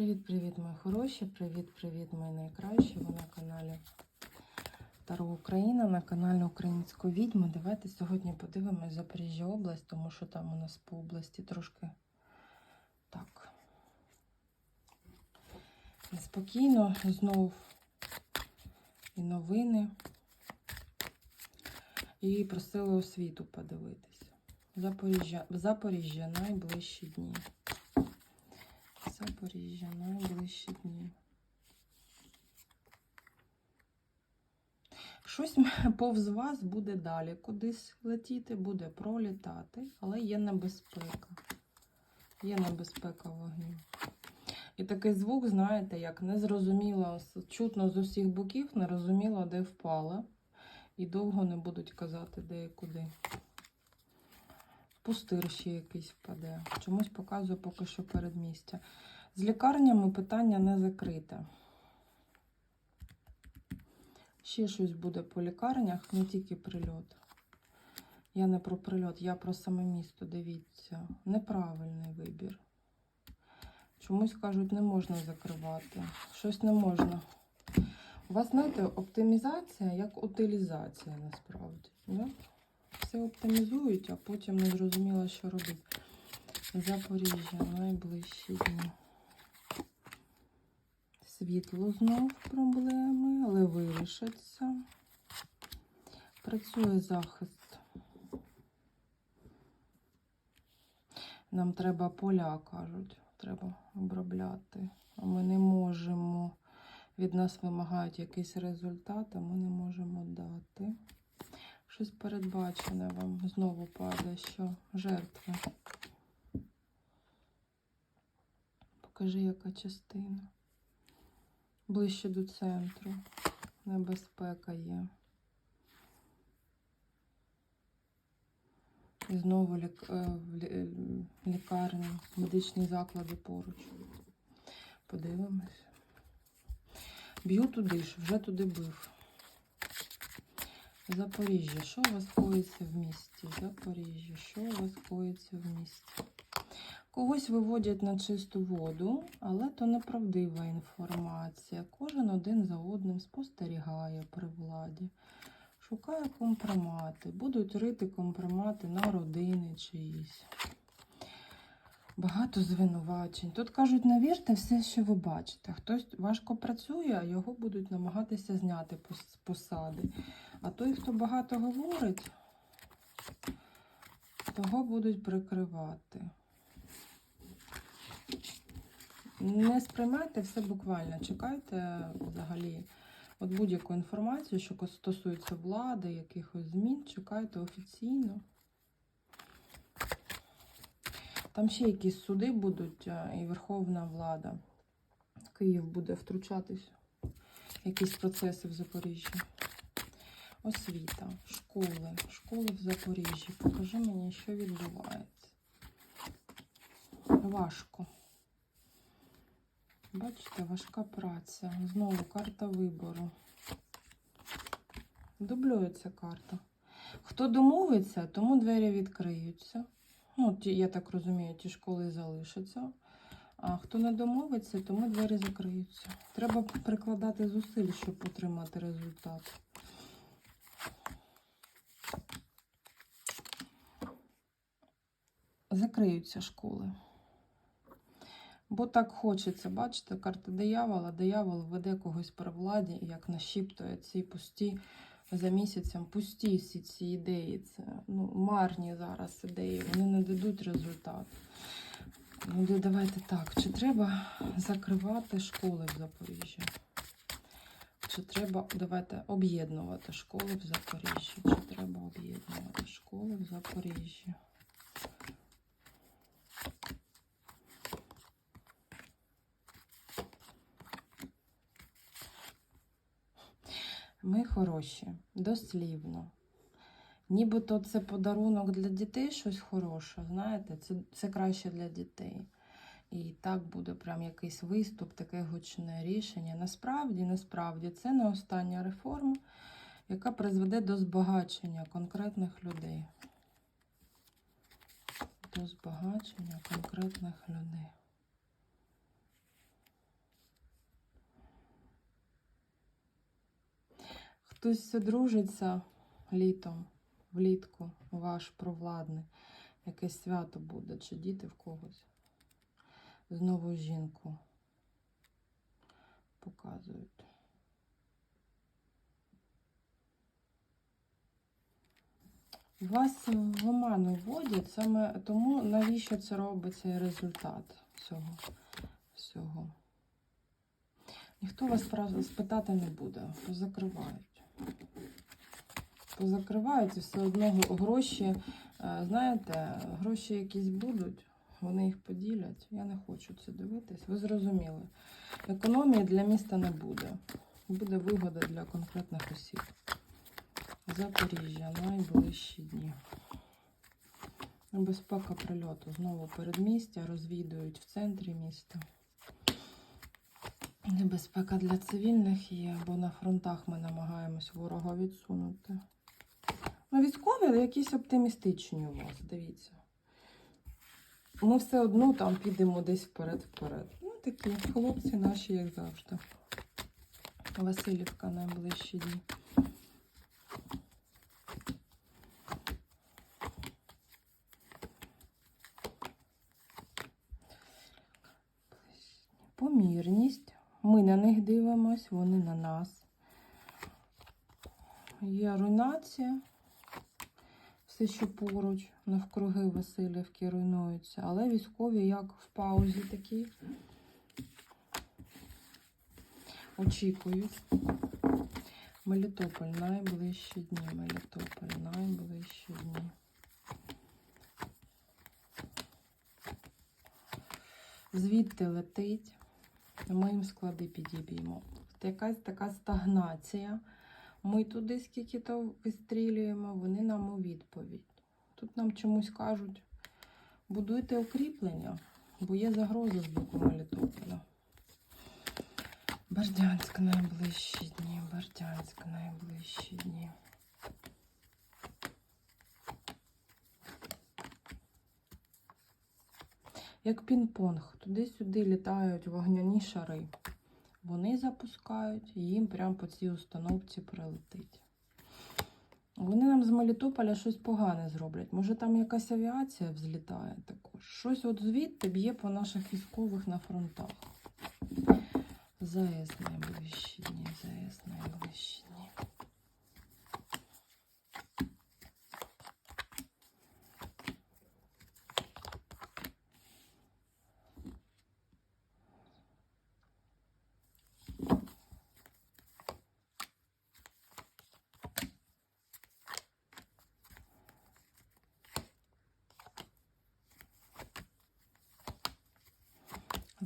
Привіт-привіт, мої хороші! Привіт-привіт, мої найкращі! Ви на каналі Таро Україна, на каналі Української відьми. Давайте сьогодні подивимось Запоріжжя область, тому що там у нас по області трошки так. Неспокійно, знов і новини. І просили освіту подивитися. Запоріжжя, Запоріжжя найближчі дні. Запоріжжя найближчі дні. Щось повз вас буде далі. Кудись летіти, буде пролітати, але є небезпека. Є небезпека вогню. І такий звук, знаєте, як незрозуміло, чутно з усіх боків, нерозуміло, де впала. І довго не будуть казати, де і куди. Пустир ще якийсь впаде. Чомусь показує поки що передмістя. З лікарнями питання не закрите. Ще щось буде по лікарнях, не тільки прильот. Я не про прильот, я про саме місто. Дивіться, неправильний вибір. Чомусь кажуть, не можна закривати. Щось не можна. У вас, знаєте, оптимізація як утилізація насправді. Да? Все оптимізують, а потім не зрозуміло, що робити. Запоріжжя найближчі дні. Світло знов проблеми, але вирішаться. Працює захист. Нам треба поля, кажуть, треба обробляти. А ми не можемо. Від нас вимагають якийсь результат, а ми не можемо дати. Щось передбачене вам знову падає, що жертви. Покажи, яка частина. Ближче до центру. Небезпека є. І знову лік... е, лікарні, медичні заклади поруч. Подивимось. Б'ю туди ж, вже туди бив. Запоріжжя. Що у вас коїться в місті? Запоріжжя. Що у вас коїться в місті? Когось виводять на чисту воду, але то неправдива інформація. Кожен один за одним спостерігає при владі, шукає компромати. Будуть рити компромати на родини чиїсь. Багато звинувачень. Тут кажуть, не вірте все, що ви бачите. Хтось важко працює, а його будуть намагатися зняти з посади. А той, хто багато говорить, того будуть прикривати. Не сприймайте все буквально. Чекайте взагалі от будь-яку інформацію, що стосується влади, якихось змін, чекайте офіційно. Там ще якісь суди будуть, і Верховна Влада. Київ буде втручатись в якісь процеси в Запоріжжі. Освіта, школи, школи в Запоріжжі. Покажи мені, що відбувається. Важко. Бачите, важка праця. Знову карта вибору. Дублюється карта. Хто домовиться, тому двері відкриються. Ну, ті, я так розумію, ті школи залишаться. А хто не домовиться, тому двері закриються. Треба прикладати зусиль, щоб отримати результат. Закриються школи. Бо так хочеться, бачите, карта диявола, диявол веде когось при владі, як нашіптує ці пусті за місяцем, пусті всі ці ідеї. Це ну, марні зараз ідеї, вони не дадуть результат. Ну, давайте так, чи треба закривати школи в Запоріжжі? Чи треба, давайте, об'єднувати школи в Запоріжжі? Чи треба об'єднувати школи в Запоріжжі? Ми хороші, дослівно. Нібито це подарунок для дітей, щось хороше, знаєте, це, це краще для дітей. І так буде прям якийсь виступ, таке гучне рішення. Насправді, насправді, це не остання реформа, яка призведе до збагачення конкретних людей. До збагачення конкретних людей. Хтось одружиться літом, влітку, ваш провладний. Якесь свято буде, чи діти в когось. Знову жінку показують. Вас в оману вводять саме тому, навіщо це робиться і результат цього всього. Ніхто вас спитати не буде, позакривають. Позакривають все одно гроші, е, знаєте, гроші якісь будуть, вони їх поділять. Я не хочу це дивитись. Ви зрозуміли. Економії для міста не буде. Буде вигода для конкретних осіб. Запоріжжя найближчі дні. Небезпека прильоту. Знову передмістя розвідують в центрі міста. Небезпека для цивільних є, бо на фронтах ми намагаємось ворога відсунути. Ну, військові якісь оптимістичні у вас, дивіться. Ми все одно там підемо десь вперед-вперед. Ну, такі хлопці наші, як завжди. Васильівка найближчі дні. Помірність. Ми на них дивимось, вони на нас. Є руйнація. Все, що поруч, навкруги Васильівки руйнуються. Але військові як в паузі такі. Очікують. Мелітополь найближчі дні. Мелітополь найближчі дні. Звідти летить. Ми їм склади підіб'ємо. Якась така стагнація. Ми туди скільки то вистрілюємо, вони нам у відповідь. Тут нам чомусь кажуть, будуйте укріплення, бо є загроза з боку Мелітополя. Бердянськ найближчі дні, Бердянськ найближчі дні. Як пінг-понг, туди-сюди літають вогняні шари. Вони запускають, і їм прямо по цій установці прилетить. Вони нам з Мелітополя щось погане зроблять. Може, там якась авіація взлітає також. Щось от звідти б'є по наших військових на фронтах. ЗАЕС найближчі дні, ЗАЕС найближчі дні.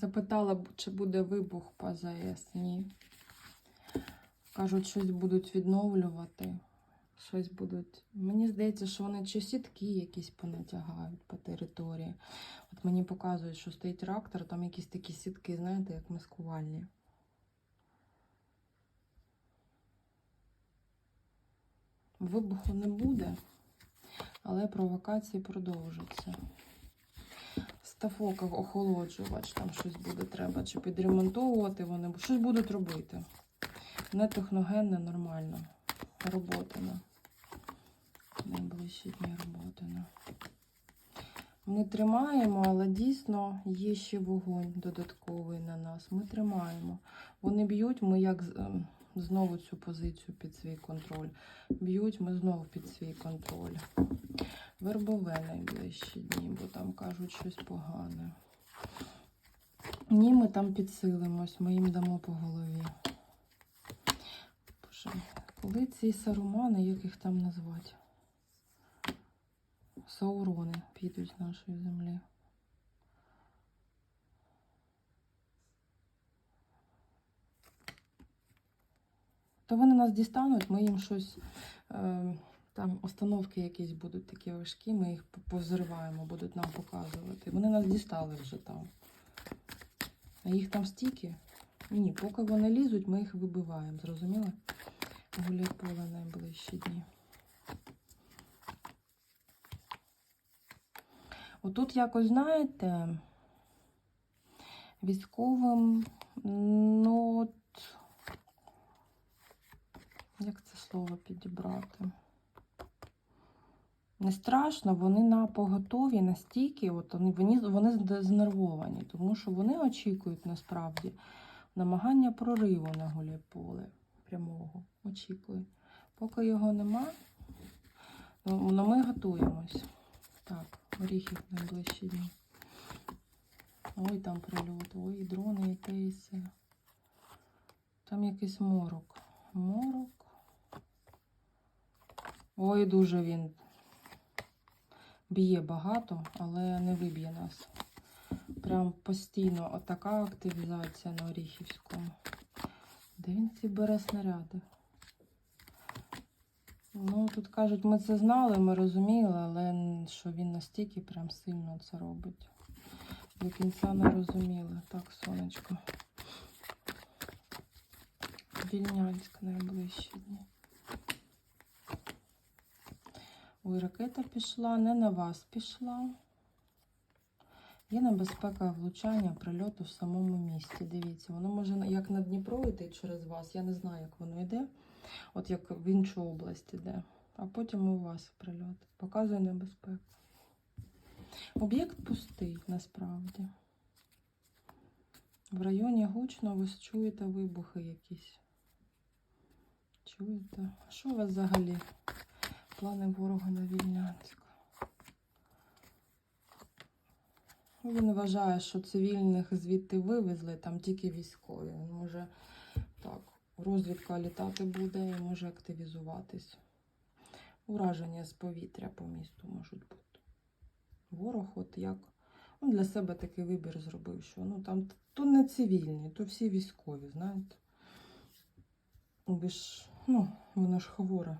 Запитала, чи буде вибух по ЗАЕС. Ні. Кажуть, щось будуть відновлювати. Щось будуть. Мені здається, що вони чи сітки якісь понатягають по території. От мені показують, що стоїть реактор, там якісь такі сітки, знаєте, як маскувальні. Вибуху не буде, але провокації продовжаться. Стафок охолоджувач, там щось буде треба, чи підремонтовувати вони, щось будуть робити. Не техногенне, нормально. Роботина. Найближчі дні роботина. Ми тримаємо, але дійсно є ще вогонь додатковий на нас. Ми тримаємо. Вони б'ють, ми як ем, знову цю позицію під свій контроль. Б'ють, ми знову під свій контроль. Вербове найближчі дні, бо там кажуть щось погане. Ні, ми там підсилимось, ми їм дамо по голові. Боже, коли ці сарумани, як їх там назвати? Саурони підуть з нашої землі. То вони нас дістануть, ми їм щось. Е, там установки якісь будуть такі важкі, ми їх позриваємо, будуть нам показувати. Вони нас дістали вже там. А їх там стільки. Ні, поки вони лізуть, ми їх вибиваємо. Зрозуміли? Гуляй-поле найближчі дні. Отут якось, знаєте, військовим, ну, от, Як це слово підібрати? Не страшно, вони на поготові настільки, от вони, вони, знервовані, тому що вони очікують насправді намагання прориву на гуляйполе прямого. Очікують. Поки його нема, ну, ну, ми готуємось. Так, горіхів найближчі дні. Ой, там прильот, ой, дрони, все. Там якийсь морок. Морок. Ой, дуже він б'є багато, але не виб'є нас. Прям постійно отака активізація на Оріхівському. Де він ці бере снаряди? Ну, тут кажуть, ми це знали, ми розуміли, але що він настільки прям сильно це робить. До кінця не розуміли. Так, сонечко. Вільнянськ найближчі дні. Ой, ракета пішла, не на вас пішла. Є небезпека влучання прильоту в самому місті. Дивіться, воно може як на Дніпро йти через вас. Я не знаю, як воно йде. От як в іншу область іде. А потім у вас прильот. Показує небезпеку. Об'єкт пустий насправді. В районі гучно ви чуєте вибухи якісь. Чуєте? Що у вас взагалі? Плани ворога на Вільнянськ. Ну, Він вважає, що цивільних звідти вивезли, там тільки військові. Він може так, розвідка літати буде і може активізуватись. Ураження з повітря по місту можуть бути. Ворог, от як ну, для себе такий вибір зробив, що ну там то не цивільні, то всі військові, знаєте. Ви ж, ну, воно ж хворе.